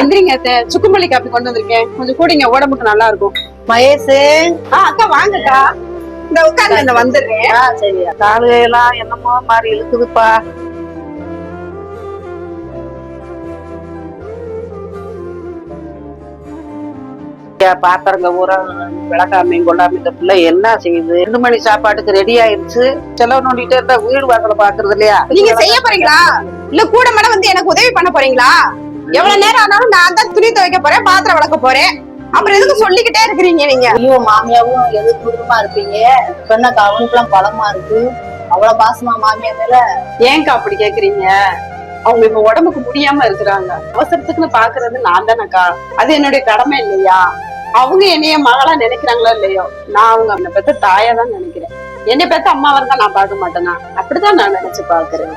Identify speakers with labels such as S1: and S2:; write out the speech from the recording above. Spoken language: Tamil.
S1: எந்திரிங்க அத்தை. சுக்குமல்லி காப்பி கொண்டு வந்திருக்கேன். கொஞ்சம் கூடிங்க உடம்புக்கு நல்லா இருக்கும்
S2: மகேஷு.
S1: ஆ அக்கா வாங்கக்கா. இந்த உட்கார்ந்து இந்த வந்துடுறேன்.
S2: ஆ சரி காலையெல்லாம் என்னமோ மாதிரி இழுக்குதுப்பா. பாத்திரங்க ஊரா விளக்காமையும் கொள்ளாம இந்த பிள்ளை என்ன செய்யுது? ரெண்டு மணி சாப்பாட்டுக்கு ரெடி ஆயிருச்சு. செலவு நோண்டிட்டே இருந்தா வீடு வாசல பாக்குறது இல்லையா?
S1: நீங்க செய்ய போறீங்களா? இல்ல கூட மேல வந்து எனக்கு உதவி பண்ண போறீங்களா? எவ்வளவு நேரம் ஆனாலும் நான் தான் துணி துவைக்க போறேன் பாத்திரம் விளக்க போறேன். அப்புறம் எதுக்கு சொல்லிக்கிட்டே இருக்கிறீங்க நீங்க?
S3: ஐயோ மாமியாவும் எது குடும்பமா இருப்பீங்க? சொன்னக்கா அவனுக்குலாம் பழமா இருக்கு. அவ்வளவு பாசமா மாமியா மேல?
S1: ஏன்க்கா அப்படி கேக்குறீங்க? அவங்க இப்ப உடம்புக்கு முடியாம இருக்கிறாங்க. அவசரத்துக்குன்னு பாக்குறது நான் தானக்கா. அது என்னுடைய கடமை இல்லையா? அவங்க என்னைய மகளா நினைக்கிறாங்களோ இல்லையோ நான் அவங்க என்னை பெத்த தாயா தான் நினைக்கிறேன். என்னை பெத்த அம்மாவா இருந்தா நான் பார்க்க மாட்டேனா? அப்படிதான் நான் நினைச்சு பாக்குறேன்